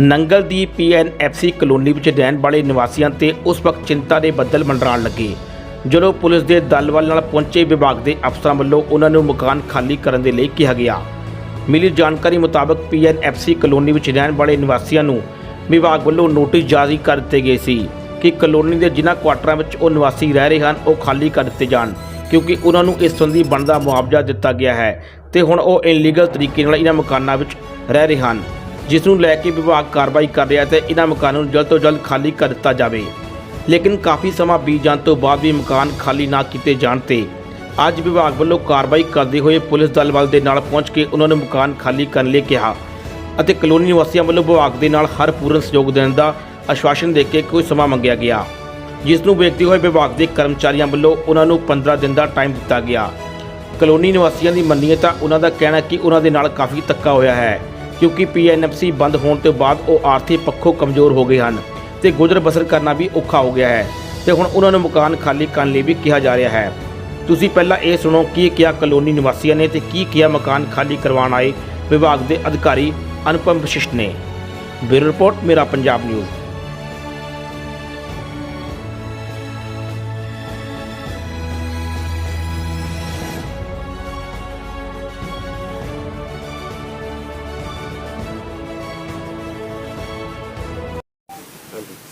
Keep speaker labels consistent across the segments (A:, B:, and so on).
A: ਨੰਗਲ ਦੀ ਪੀਐਨਐਫਸੀ colony ਵਿੱਚ ਰਹਿਣ ਵਾਲੇ ਨਿਵਾਸੀਆਂ ਤੇ ਉਸ ਵਕਤ ਚਿੰਤਾ ਦੇ ਬੱਦਲ ਮੰਡਰਾਉਣ ਲੱਗੇ। ਜਦੋਂ ਪੁਲਿਸ ਦੇ ਦਲ ਵੱਲ ਨਾਲ ਪਹੁੰਚੇ ਵਿਭਾਗ ਦੇ ਅਫਸਰਾਂ ਵੱਲੋਂ ਉਹਨਾਂ ਨੂੰ ਮਕਾਨ ਖਾਲੀ ਕਰਨ ਦੇ ਲਈ ਕਿਹਾ ਗਿਆ। ਮਿਲੀ ਜਾਣਕਾਰੀ ਮੁਤਾਬਕ ਪੀਐਨਐਫਸੀ ਕਲੋਨੀ ਵਿੱਚ ਰਹਿਣ ਵਾਲੇ ਨਿਵਾਸੀਆਂ ਨੂੰ ਵਿਭਾਗ ਵੱਲੋਂ ਨੋਟਿਸ ਜਾਰੀ ਕਰ ਦਿੱਤੇ ਗਏ ਸੀ ਕਿ ਕਲੋਨੀ ਦੇ ਜਿਨ੍ਹਾਂ ਕੁਆਟਰਾਂ ਵਿੱਚ ਉਹ ਨਿਵਾਸੀ ਰਹਿ ਰਹੇ ਹਨ, ਉਹ ਖਾਲੀ ਕਰ ਦਿੱਤੇ ਜਾਣ, ਕਿਉਂਕਿ ਉਹਨਾਂ ਨੂੰ ਇਸ ਸੰਬੰਧੀ ਬਣਦਾ ਮੁਆਵਜ਼ਾ ਦਿੱਤਾ ਗਿਆ ਹੈ ਤੇ ਹੁਣ ਉਹ ਇਨਲੀਗਲ ਤਰੀਕੇ ਨਾਲ ਇਹਨਾਂ ਮਕਾਨਾਂ ਵਿੱਚ ਰਹਿ ਰਹੇ ਹਨ। ਜਿਸ ਨੂੰ ਲੈ ਕੇ ਵਿਭਾਗ ਕਾਰਵਾਈ ਕਰ ਰਿਹਾ ਹੈ ਤੇ ਇਹਨਾਂ ਮਕਾਨਾਂ ਨੂੰ ਜਲਦ ਤੋਂ ਜਲਦ ਖਾਲੀ ਕਰ ਦਿੱਤਾ ਜਾਵੇ। ਲੇਕਿਨ ਕਾਫੀ ਸਮਾਂ ਬੀਤ ਜਾਣ ਤੋਂ ਬਾਅਦ ਵੀ ਮਕਾਨ ਖਾਲੀ ਨਾ ਕੀਤੇ ਜਾਣ ਤੇ ਅੱਜ ਵਿਭਾਗ ਵੱਲੋਂ ਕਾਰਵਾਈ ਕਰਦੇ ਹੋਏ ਪੁਲਿਸ ਦਲ ਵੱਲ ਦੇ ਨਾਲ ਪਹੁੰਚ ਕੇ ਉਹਨਾਂ ਨੂੰ ਮਕਾਨ ਖਾਲੀ ਕਰਨ ਲਈ ਕਿਹਾ ਅਤੇ ਕਲੋਨੀ ਨਿਵਾਸੀਆਂ ਵੱਲੋਂ ਵਿਭਾਗ ਦੇ ਨਾਲ ਹਰ ਪੂਰਨ ਸਹਿਯੋਗ ਦੇਣ ਦਾ ਆਸ਼ਵਾਸਨ ਦੇ ਕੇ ਕੋਈ ਸਮਾਂ ਮੰਗਿਆ ਗਿਆ। ਜਿਸ ਨੂੰ ਵੇਖਦੇ ਹੋਏ ਵਿਭਾਗ ਦੇ ਕਰਮਚਾਰੀਆਂ ਵੱਲੋਂ ਉਹਨਾਂ ਨੂੰ 15 ਦਿਨ ਦਾ ਟਾਈਮ ਦਿੱਤਾ ਗਿਆ। ਕਲੋਨੀ ਨਿਵਾਸੀਆਂ ਦੀ ਮੰਨੀਏ ਤਾਂ ਉਹਨਾਂ ਦਾ ਕਹਿਣਾ ਕਿ ਉਹਨਾਂ ਦੇ ਨਾਲ ਕਾਫੀ ਧੱਕਾ ਹੋਇਆ ਹੈ। ਕਿਉਂਕਿ ਪੀਐਨਐਫਸੀ ਬੰਦ ਹੋਣ ਤੋਂ ਬਾਅਦ ਉਹ ਆਰਥਿਕ ਪੱਖੋਂ ਕਮਜ਼ੋਰ ਹੋ ਗਏ ਹਨ ਤੇ ਗੁਜ਼ਰ ਬਸਰ ਕਰਨਾ ਵੀ ਔਖਾ ਹੋ ਗਿਆ ਹੈ ਤੇ ਹੁਣ ਉਹਨਾਂ ਨੂੰ ਮਕਾਨ ਖਾਲੀ ਕਰਨ ਲਈ ਵੀ ਕਿਹਾ ਜਾ ਰਿਹਾ ਹੈ। ਤੁਸੀਂ ਪਹਿਲਾਂ ਇਹ ਸੁਣੋ ਕੀ ਕਿਹਾ ਕਲੋਨੀ ਨਿਵਾਸੀਆਂ ਨੇ ਤੇ ਕੀ ਕਿਹਾ ਮਕਾਨ ਖਾਲੀ ਕਰਵਾਉਣ ਆਏ ਵਿਭਾਗ ਦੇ ਅਧਿਕਾਰੀ ਅਨੁਪਮ ਵਸ਼ਿਸ਼ਟ ਨੇ। ਬਿਊਰੋ ਰਿਪੋਰਟ, ਮੇਰਾ ਪੰਜਾਬ ਨਿਊਜ਼।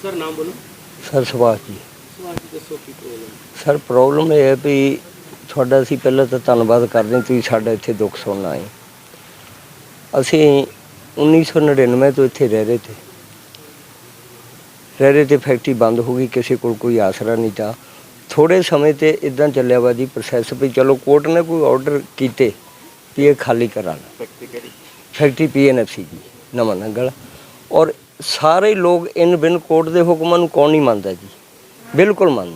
B: ਸਰ ਨਾਮ ਬੋਲੋ।
C: ਸਰ ਸੁਭਾਸ਼ ਜੀ।
B: ਸਵਾਲ ਜੀ ਦੱਸੋ ਕੀ ਪ੍ਰੋਬਲਮ
C: ਸਰ ਪ੍ਰੋਬਲਮ ਇਹ ਹੈ ਵੀ ਤੁਹਾਡਾ ਅਸੀਂ ਪਹਿਲਾਂ ਤਾਂ ਧੰਨਵਾਦ ਕਰਦੇ ਹਾਂ ਤੁਸੀਂ ਸਾਡਾ ਇੱਥੇ ਦੁੱਖ ਸੁਣਨ ਆਏ ਅਸੀਂ 1999 ਤੋਂ ਇੱਥੇ ਰਹਿ ਰਹੇ ਤੇ। ਰਹਿ ਰਹੇ ਤੇ ਫੈਕਟਰੀ ਬੰਦ ਹੋ ਗਈ ਕਿਸੇ ਕੋਲ ਕੋਈ ਆਸਰਾ ਨਹੀਂ ਤਾਂ। ਥੋੜੇ ਸਮੇਂ ਤੇ ਇਦਾਂ ਚੱਲਿਆ ਵਾ ਜੀ ਪ੍ਰੋਸੈਸ ਵੀ ਚਲੋ ਕੋਰਟ ਨੇ ਕੋਈ ਆਰਡਰ ਕੀਤੇ ਵੀ ਇਹ ਖਾਲੀ ਕਰਾਣਾ
B: ਫੈਕਟਰੀ ਕਿਹੜੀ?
C: ਫੈਕਟਰੀ ਪੀਐਨਐਫਸੀ ਦੀ ਨਵਾਂ ਨੰਗਲ। ਔਰ ਸਾਰੇ ਲੋਕ ਇਨ ਬਿਨ ਕੋਰਟ ਦੇ ਹੁਕਮਾਂ ਨੂੰ ਕੌਣ ਨਹੀਂ ਮੰਨਦਾ ਜੀ? ਬਿਲਕੁਲ ਮੰਨ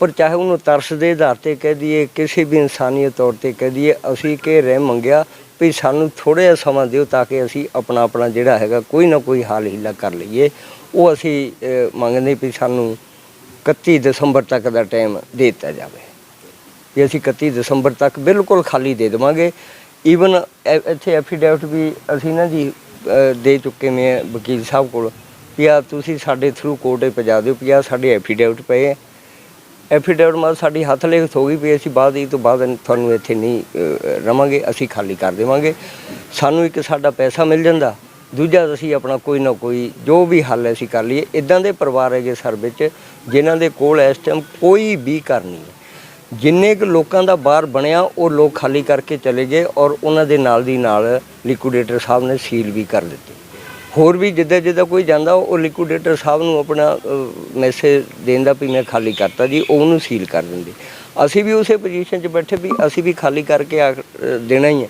C: ਪਰ ਚਾਹੇ ਉਹਨੂੰ ਤਰਸ ਦੇ ਆਧਾਰ ਤੇ ਕਹਿ ਦਈਏ, ਕਿਸੇ ਵੀ ਇਨਸਾਨੀਅਤ ਤੌਰ ਤੇ ਕਹਿ ਦਈਏ, ਅਸੀਂ ਕਿ ਰਹਿ ਮੰਗਿਆ ਵੀ ਸਾਨੂੰ ਥੋੜਾ ਜਿਹਾ ਸਮਾਂ ਦਿਓ ਤਾਂ ਕਿ ਅਸੀਂ ਆਪਣਾ ਆਪਣਾ ਜਿਹੜਾ ਹੈਗਾ ਕੋਈ ਨਾ ਕੋਈ ਹਾਲ ਹੀਲਾ ਕਰ ਲਈਏ। ਉਹ ਅਸੀਂ ਮੰਗਦੇ ਵੀ ਸਾਨੂੰ 31 ਦਸੰਬਰ ਤੱਕ ਦਾ ਟਾਈਮ ਦੇ ਦਿੱਤਾ ਜਾਵੇ। ਵੀ ਅਸੀਂ 31 ਦਸੰਬਰ ਤੱਕ ਬਿਲਕੁਲ ਖਾਲੀ ਦੇ ਦੇਵਾਂਗੇ ਈਵਨ ਇੱਥੇ ਐਫੀਡੈਵਿਟ ਵੀ ਅਸੀਂ ਨਾ ਜੀ ਦੇ ਚੁੱਕੇ ਮੈਂ ਵਕੀਲ ਸਾਹਿਬ ਕੋਲ। ਵੀ ਆ ਤੁਸੀਂ ਸਾਡੇ ਥਰੂ ਕੋਰਟੇ ਪਜਾ ਦਿਓ ਵੀ ਆਹ ਸਾਡੇ ਐਫੀਡੇਵਿਟ ਪਏ ਹੈ ਐਫੀਡੈਵਿਟ ਮਾ ਸਾਡੀ ਹੱਥ ਲਿਖਤ ਹੋ ਗਈ ਵੀ ਅਸੀਂ ਬਾਅਦ ਇਹ ਤੋਂ ਬਾਅਦ ਤੁਹਾਨੂੰ ਇੱਥੇ ਨਹੀਂ ਰਵਾਂਗੇ, ਅਸੀਂ ਖਾਲੀ ਕਰ ਦੇਵਾਂਗੇ। ਸਾਨੂੰ ਇੱਕ ਸਾਡਾ ਪੈਸਾ ਮਿਲ ਜਾਂਦਾ, ਦੂਜਾ ਅਸੀਂ ਆਪਣਾ ਕੋਈ ਨਾ ਕੋਈ ਜੋ ਵੀ ਹੱਲ ਅਸੀਂ ਕਰ ਲਈਏ। ਇਦਾਂ ਦੇ ਪਰਿਵਾਰ ਹੈਗੇ ਸਰ ਵਿੱਚ, ਜਿਨ੍ਹਾਂ ਦੇ ਕੋਲ ਇਸ ਟਾਈਮ ਕੋਈ ਵੀ ਘਰ ਨਹੀਂ ਹੈ। ਜਿੰਨੇ ਕੁ ਲੋਕਾਂ ਦਾ ਬਾਹਰ ਬਣਿਆ, ਉਹ ਲੋਕ ਖਾਲੀ ਕਰਕੇ ਚਲੇ ਗਏ ਔਰ ਉਹਨਾਂ ਦੇ ਨਾਲ ਦੀ ਨਾਲ ਲਿਕੁਇਡੇਟਰ ਸਾਹਿਬ ਨੇ ਸੀਲ ਵੀ ਕਰ ਦਿੱਤੀ। ਹੋਰ ਵੀ ਜਿੱਦਾਂ ਜਿੱਦਾਂ ਕੋਈ ਜਾਂਦਾ, ਉਹ ਲਿਕੁਇਡੇਟਰ ਸਾਹਿਬ ਨੂੰ ਆਪਣਾ ਮੈਸੇਜ ਦੇਣ ਦਾ ਵੀ ਮੈਂ ਖਾਲੀ ਕਰਤਾ ਜੀ, ਉਹ ਉਹਨੂੰ ਸੀਲ ਕਰ ਦਿੰਦੇ। ਅਸੀਂ ਵੀ ਉਸੇ ਪੋਜੀਸ਼ਨ 'ਚ ਬੈਠੇ ਵੀ ਅਸੀਂ ਵੀ ਖਾਲੀ ਕਰਕੇ ਆ- ਦੇਣਾ ਹੀ ਹੈ।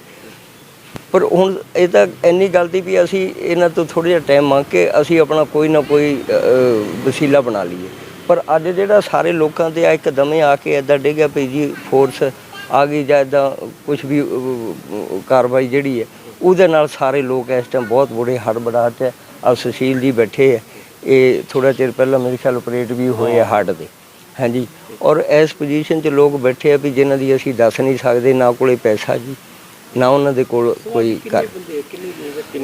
C: ਪਰ ਹੁਣ ਇਹ ਤਾਂ ਇੰਨੀ ਗੱਲ ਦੀ ਵੀ ਅਸੀਂ ਇਹਨਾਂ ਤੋਂ ਥੋੜਾ ਜਿਹਾ ਟਾਈਮ ਮੰਗ ਕੇ ਅਸੀਂ ਆਪਣਾ ਕੋਈ ਨਾ ਕੋਈ ਵਸੀਲਾ ਬਣਾ ਲਈਏ। ਪਰ ਅੱਜ ਜਿਹੜਾ ਸਾਰੇ ਲੋਕਾਂ ਤੇ ਆ, ਇੱਕ ਦਮੇ ਆ ਕੇ ਐਦਾਂ ਡਿੱਗਿਆ ਪਈ ਜੀ ਫੋਰਸ ਆ ਗਈ ਜਾਂ ਇਦਾਂ ਕੁਝ ਵੀ ਕਾਰਵਾਈ ਜਿਹੜੀ ਹੈ, ਉਹਦੇ ਨਾਲ ਸਾਰੇ ਲੋਕ ਇਸ ਟਾਈਮ ਬਹੁਤ ਬੁਰੇ ਹੜਬੜਾਹਟ ਹੈ ਆ। ਸੁਸ਼ੀਲ ਜੀ ਬੈਠੇ ਹੈ ਇਹ ਥੋੜਾ ਚਿਰ ਪਹਿਲਾਂ ਮੇਰੇ ਖਿਆਲ ਆਪਰੇਟ ਵੀ ਹੋਏ ਆ ਹਾਰਟ ਦੇ ਹਾਂਜੀ। ਔਰ ਇਸ ਪੋਜੀਸ਼ਨ 'ਚ ਲੋਕ ਬੈਠੇ ਆ ਵੀ ਜਿਨ੍ਹਾਂ ਦੀ ਅਸੀਂ ਦੱਸ ਨਹੀਂ ਸਕਦੇ, ਨਾ ਕੋਲੇ ਪੈਸਾ ਜੀ। ਨਾ ਉਹਨਾਂ ਦੇ ਕੋਲ ਕੋਈ ਘਰ।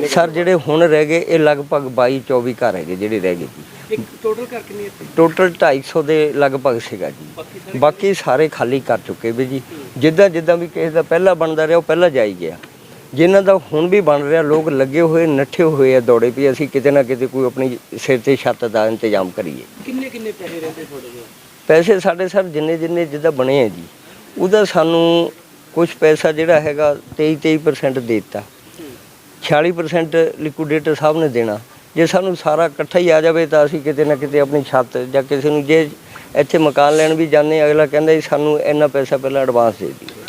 C: ਸਰ ਜਿਹੜੇ ਹੁਣ ਰਹਿ ਗਏ ਇਹ ਲਗਭਗ 22 24 ਘਰ ਹੈਗੇ ਜਿਹੜੇ ਰਹਿ ਗਏ ਜੀ।
B: ਟੋਟਲ ਕਰ ਕਿੰਨੇ
C: ਟੋਟਲ 250 ਦੇ ਲਗਭਗ ਸੀਗਾ ਜੀ।
B: ਬਾਕੀ ਸਾਰੇ
C: ਬਾਕੀ ਸਾਰੇ ਖਾਲੀ ਕਰ ਚੁੱਕੇ ਵੀ ਜੀ। ਜਿੱਦਾਂ ਜਿੱਦਾਂ ਵੀ ਕਿਸੇ ਦਾ ਪਹਿਲਾਂ ਬਣਦਾ ਰਿਹਾ ਉਹ ਪਹਿਲਾਂ ਜਾਈ ਗਿਆ। ਜਿਨ੍ਹਾਂ ਦਾ ਹੁਣ ਵੀ ਬਣ ਰਿਹਾ ਲੋਕ ਲੱਗੇ ਹੋਏ ਨੱਠੇ ਹੋਏ ਆ ਦੌੜੇ ਵੀ ਅਸੀਂ ਕਿਤੇ ਨਾ ਕਿਤੇ ਕੋਈ ਆਪਣੀ ਸਿਰ ਤੇ ਛੱਤ ਦਾ ਇੰਤਜ਼ਾਮ ਕਰੀਏ।
B: ਕਿੰਨੇ ਕਿੰਨੇ ਪੈਸੇ ਰਹਿੰਦੇ ਤੁਹਾਡੇ ਕੋਲ?
C: ਪੈਸੇ ਸਾਡੇ ਸਰ ਜਿੰਨੇ ਜਿੰਨੇ ਜਿੱਦਾਂ ਬਣੇ ਆ ਜੀ ਉਹਦਾ ਸਾਨੂੰ ਕੁਝ ਪੈਸਾ ਜਿਹੜਾ ਹੈਗਾ 23 23% ਦੇ ਦਿੱਤਾ। 46% ਲਿਕੁਇਡੇਟਰ ਸਾਹਿਬ ਨੇ ਦੇਣਾ। ਜੇ ਸਾਨੂੰ ਸਾਰਾ ਇਕੱਠਾ ਹੀ ਆ ਜਾਵੇ ਤਾਂ ਅਸੀਂ ਕਿਤੇ ਨਾ ਕਿਤੇ ਆਪਣੀ ਛੱਤ ਜਾਂ ਕਿਸੇ ਨੂੰ ਜੇ ਇੱਥੇ ਮਕਾਨ ਲੈਣ ਵੀ ਜਾਂਦੇ ਅਗਲਾ ਕਹਿੰਦਾ ਜੀ ਸਾਨੂੰ ਇੰਨਾ ਪੈਸਾ ਪਹਿਲਾਂ ਐਡਵਾਂਸ ਦੇ ਦਿਓ।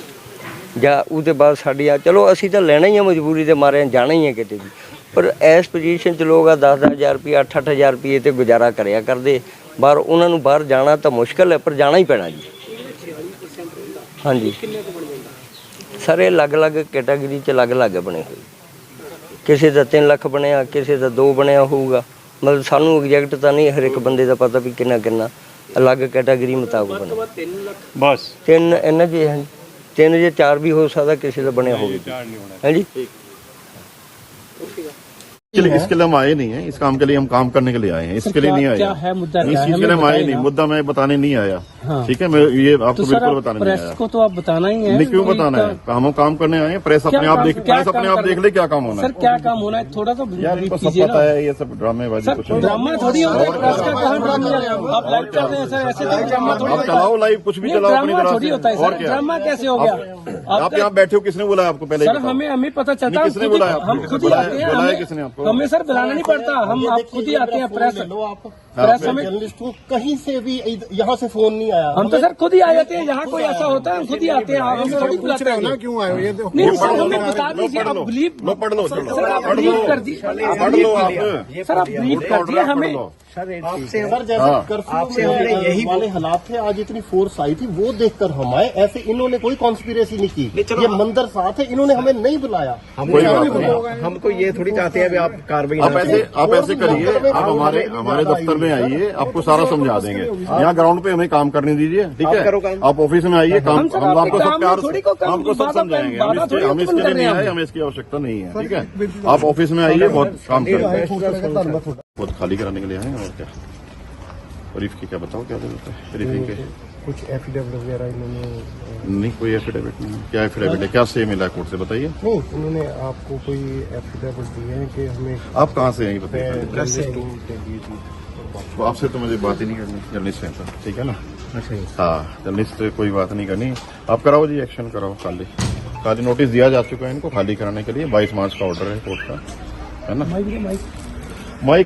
C: ਜਾਂ ਉਹਦੇ ਬਾਅਦ ਸਾਡੀ ਆ, ਚਲੋ ਅਸੀਂ ਤਾਂ ਲੈਣਾ ਹੀ ਆ ਮਜਬੂਰੀ ਦੇ ਮਾਰੇ, ਜਾਣਾ ਹੀ ਹੈ ਕਿਤੇ ਵੀ। ਪਰ ਇਸ ਪੋਜੀਸ਼ਨ 'ਚ ਲੋਕ ਆ 10-10000 ਰੁਪਏ 8-8000 ਰੁਪਏ ਤੇ ਗੁਜ਼ਾਰਾ ਕਰਿਆ ਕਰਦੇ। ਬਾਹਰ ਉਹਨਾਂ ਨੂੰ ਬਾਹਰ ਜਾਣਾ ਤਾਂ ਮੁਸ਼ਕਲ ਹੈ, ਪਰ ਜਾਣਾ ਹੀ ਪੈਣਾ ਜੀ। ਹਾਂਜੀ। ਸਰ ਇਹ ਅਲੱਗ-ਅਲੱਗ ਕੈਟਾਗਰੀ 'ਚ ਅਲੱਗ-ਅਲੱਗ ਬਣੇ ਹੋਏ ਕਿਸੇ ਦਾ 3 ਲੱਖ ਬਣਿਆ ਕਿਸੇ ਦਾ 2 ਬਣਿਆ ਹੋਊਗਾ ਮਤਲਬ ਸਾਨੂੰ ਐਗਜ਼ੈਕਟ ਤਾਂ ਨਹੀਂ ਹਰ ਇੱਕ ਬੰਦੇ ਦਾ ਪਤਾ ਵੀ ਕਿੰਨਾ ਕਿੰਨਾ ਅਲੱਗ ਕੈਟਾਗਰੀ ਮੁਤਾਬਕ
B: ਤੋਂ
C: ਬਣਿਆ
B: ਬਾਅਦ 3 ਲੱਖ
D: ਬਸ
C: ਤਿੰਨ ਇਹਨਾਂ ਜੀ ਹੈ ਤਿੰਨ ਜੇ ਚਾਰ ਵੀ ਹੋ ਸਕਦਾ ਕਿਸੇ ਦਾ ਬਣਿਆ ਹੋਵੇ ਹਾਂਜੀ
B: ਓਕੇ
D: इसके लिए इसके लिए हम आए नहीं है इस काम के लिए हम काम करने के लिए आए हैं इसके लिए
B: क्या-
D: नहीं आए
B: क्या है मुद्दा
D: इस
B: क्या है?
D: चीज के लिए हम
B: हमें
D: आए
B: बताइए
D: नहीं
B: ना।
D: मुद्दा मैं बताने नहीं आया
B: हाँ।
D: ठीक है मैं ये आपको
B: तो
D: बिल्कुल
B: आप
D: बताने
B: प्रेस को तो आप बताना ही है।
D: क्यों बताना है? हम काम करने आए हैं प्रेस अपने आप देख प्रेस अपने आप देख ले क्या काम होना है।
B: सर क्या काम होना है? थोड़ा सा
D: यार इनको सब पता है ये सब ड्रामेबाजी
B: सर ड्रामा थोड़ी होता है प्रेस का कहाँ ड्रामा आप लाइव कर रहे हैं सर ऐसे तो ड्रामा थोड़ी
D: चलाओ लाइव कुछ भी चलाओ अपनी
B: ड्रामा
D: तरह
B: थोड़ी
D: से।
B: होता है
D: और क्या?
B: ड्रामा कैसे हो गया?
D: आप यहाँ बैठे हो किसने बुलाया आपको पहले
B: सर हमें हमें पता चलता है
D: किसने बुलाया
B: हम खुद ही
D: बुलाया-
B: आते हैं
D: बुलाया किसने आपको?
B: हमें सर बुलाना नहीं पड़ता हम आप खुद ही आते हैं प्रेस प्रेस हमें
E: कहीं से भी यहाँ से फ़ोन नहीं आया।
B: हम तो सर खुद ही आ जाते हैं यहाँ कोई ऐसा होता है हम खुद ही आते हैं आप हमें थोड़ी बुलाते हैं
E: क्यों आए हो ये
B: नहीं सर हमें बता दीजिए आप। बिलीव सर आप बिलीव कर दी
D: पढ़ लो आप।
B: सर आप बिलीव कर दिए हमें।
E: आपसे सर
D: हाँ।
E: जैसे कर्फ्यू में यही वाले हालात थे आज इतनी फोर्स आई थी वो देखकर हम आए ऐसे इन्होंने कोई कॉन्स्पिरेसी नहीं की। ये मंदिर साथ है इन्होंने हमें नहीं बुलाया।
D: कोई बात नहीं।
F: हम तो ये थोड़ी चाहते हैं आप कार्रवाई
D: आप ऐसे आप ऐसे करिए आप हमारे हमारे दफ्तर में आइए आपको सारा समझा देंगे। यहाँ ग्राउंड पे हमें काम करने दीजिए ठीक है?
F: करो
D: आप ऑफ़िस में आइए काम
B: हम आपके
D: आपको सब प्यार
B: में थोड़ी को
D: सब समझाएँगे। हम इसके लिए नहीं आए हमें इसकी आवश्यकता नहीं है ठीक है? आप ऑफ़िस में आइए बहुत काम करेंगे बहुत खाली कराने के लिए आए हैं और क्या? ब्रीफ की क्या बताओ क्या ज़रूरत है? ब्रीफिंग के।
E: कुछ एफिडेविट वगैरह इन्होंने
D: नहीं कोई एफिडेविट नहीं क्या एफिडेविट है? क्या से मिला कोर्ट से बताइए।
E: नहीं उन्होंने आपको कोई एफिडेविट दिए हैं कि हमें
D: आप कहाँ से हैं बताइए। तो आपसे तो मुझे बात ही नहीं करनी जर्नलिस्ट है तो ठीक है ना? हाँ जर्नलिस्ट से कोई बात नहीं करनी। आप कराओ जी एक्शन कराओ खाली। खाली नोटिस दिया जा चुका है इनको खाली कराने के लिए। 22 मार्च का ऑर्डर है कोर्ट का है ना?
B: माइक।